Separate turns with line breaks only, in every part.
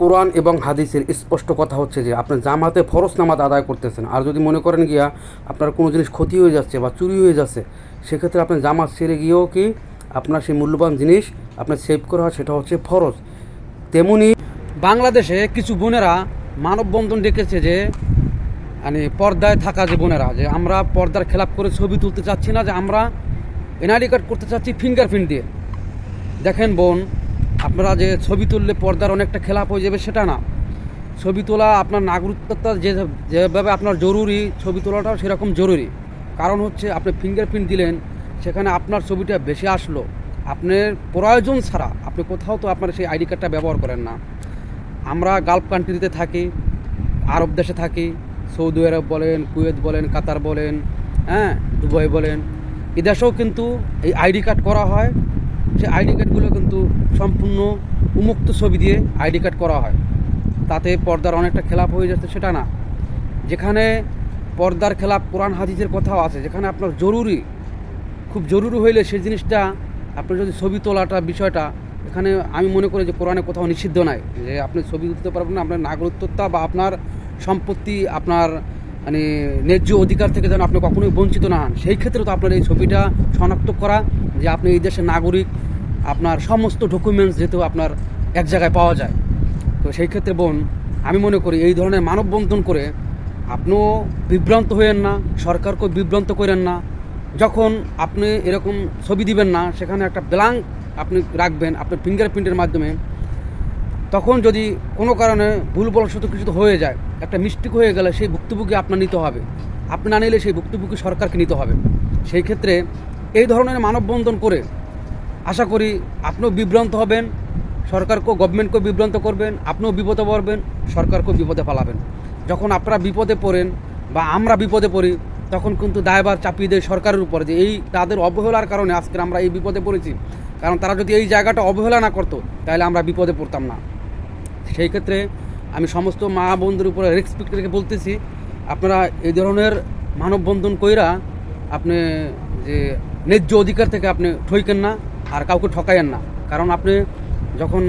কোরআন এবং হাদিসের স্পষ্ট কথা হচ্ছে যে আপনার জামাতে ফরজ নামাজ আদায় করতেছেন। আর যদি মনে করেন গিয়া আপনার কোনো জিনিস ক্ষতি হয়ে যাচ্ছে বা চুরি হয়ে যাচ্ছে, সেক্ষেত্রে আপনার জামাত ছেড়ে গিয়েও কি আপনার সেই মূল্যবান জিনিস আপনার সেভ করা হয়, সেটা হচ্ছে ফরজ। তেমনি
বাংলাদেশে কিছু বোনেরা মানববন্ধন ডেকেছে যে মানে পর্দায় থাকা যে বোনেরা, যে আমরা পর্দার খেলাপ করে ছবি তুলতে চাচ্ছি না, যে আমরা এনআইডি কার্ড করতে চাচ্ছি ফিঙ্গারপ্রিন্ট দিয়ে। দেখেন বোন আপনারা যে ছবি তুললে পর্দার অনেকটা খেলাপ হয়ে যাবে সেটা না। ছবি তোলা আপনার নাগরিকতা যে যেভাবে আপনার জরুরি, ছবি তোলাটাও সেরকম জরুরি। কারণ হচ্ছে আপনি ফিঙ্গারপ্রিন্ট দিলেন, সেখানে আপনার ছবিটা বেশি আসলো। আপনার প্রয়োজন ছাড়া আপনি কোথাও তো আপনার সেই আইডি কার্ডটা ব্যবহার করেন না। আমরা গালফ কান্ট্রিতে থাকি, আরব দেশে থাকি, সৌদি আরব বলেন, কুয়েত বলেন, কাতার বলেন হ্যাঁ দুবাই বলেন। এদেশেও কিন্তু এই আইডি কার্ড করা হয়। সেই আইডি কার্ডগুলো কিন্তু সম্পূর্ণ উন্মুক্ত ছবি দিয়ে আইডি কার্ড করা হয়। তাতে পর্দার অনেকটা খেলাপ হয়ে যাচ্ছে সেটা না। যেখানে পর্দার খেলাপ কোরআন হাদিসের কথাও আছে, যেখানে আপনার জরুরি, খুব জরুরি হইলে সেই জিনিসটা আপনার যদি ছবি তোলাটা বিষয়টা, এখানে আমি মনে করি যে কোরআনে কোথাও নিষিদ্ধ নাই। যে আপনি ছবি তুলতে পারবেন না, আপনার নাগরিকত্বতা বা আপনার সম্পত্তি, আপনার মানে ন্যায্য অধিকার থেকে যেন আপনি কখনোই বঞ্চিত না হন। সেই ক্ষেত্রে তো আপনার এই ছবিটা শনাক্ত করা যে আপনি এই দেশের নাগরিক, আপনার সমস্ত ডকুমেন্টস যেহেতু আপনার এক জায়গায় পাওয়া যায়। তো সেই ক্ষেত্রে বোন, আমি মনে করি এই ধরনের মানববন্ধন করে আপনিও বিভ্রান্ত হইয়েন না, সরকারকেও বিভ্রান্ত করেন না। যখন আপনি এরকম ছবি দিবেন না, সেখানে একটা ব্ল্যাঙ্ক আপনি রাখবেন, আপনার ফিঙ্গারপ্রিন্টের মাধ্যমে, তখন যদি কোনো কারণে ভুলবশত কিছু তো হয়ে যায়, একটা মিস্টেক হয়ে গেলে সেই ভুক্তভোগী আপনার নিতে হবে। আপনি না নিলে সেই ভুক্তভোগী সরকারকে নিতে হবে। সেই ক্ষেত্রে এই ধরনের মানববন্ধন করে আশা করি আপনিও বিভ্রান্ত হবেন, সরকারকেও গভর্নমেন্টকেও বিভ্রান্ত করবেন, আপনিও বিপদে পড়বেন, সরকারকেও বিপদে পালাবেন। যখন আপনারা বিপদে পড়েন বা আমরা বিপদে পড়ি, তখন কিন্তু দায়ভার চাপিয়ে দেয় সরকারের উপর যে এই তাদের অবহেলার কারণে আজকে আমরা এই বিপদে পড়েছি। কারণ তারা যদি এই জায়গাটা অবহেলা না করতো, তাহলে আমরা বিপদে পড়তাম না। সেই ক্ষেত্রে আমি সমস্ত মা বন্ধুর উপরে রেসপেক্ট রেখে বলতেছি, আপনারা এই ধরনের মানববন্ধন কইরা আপনি যে ন্যায্য অধিকার থেকে আপনি ঠইকেন না আর কাউকে ঠকাইয়েন না। কারণ আপনি যখন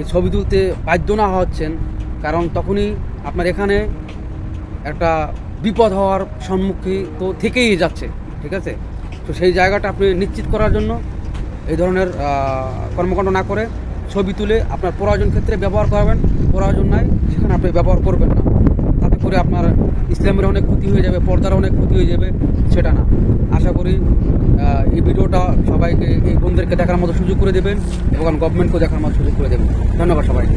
এই ছবি তুলতে বাধ্য না হচ্ছেন, কারণ তখনই আপনার এখানে একটা বিপদ হওয়ার সম্মুখীন তো থেকেই যাচ্ছে, ঠিক আছে? তো সেই জায়গাটা আপনি নিশ্চিত করার জন্য এই ধরনের কর্মকাণ্ড না করে ছবি তুলে আপনার প্রয়োজন ক্ষেত্রে ব্যবহার করবেন, প্রয়োজন নাই, সেখানে আপনি ব্যবহার করবেন না। করে আপনার ইসলামের অনেক ক্ষতি হয়ে যাবে, পর্দার অনেক ক্ষতি হয়ে যাবে, সেটা না। আশা করি এই ভিডিওটা সবাইকে, এই বন্ধুদেরকে দেখার মতো সুযোগ করে দেবেন এবং গভর্নমেন্টকেও দেখার মতো সুযোগ করে দেবেন। ধন্যবাদ সবাইকে।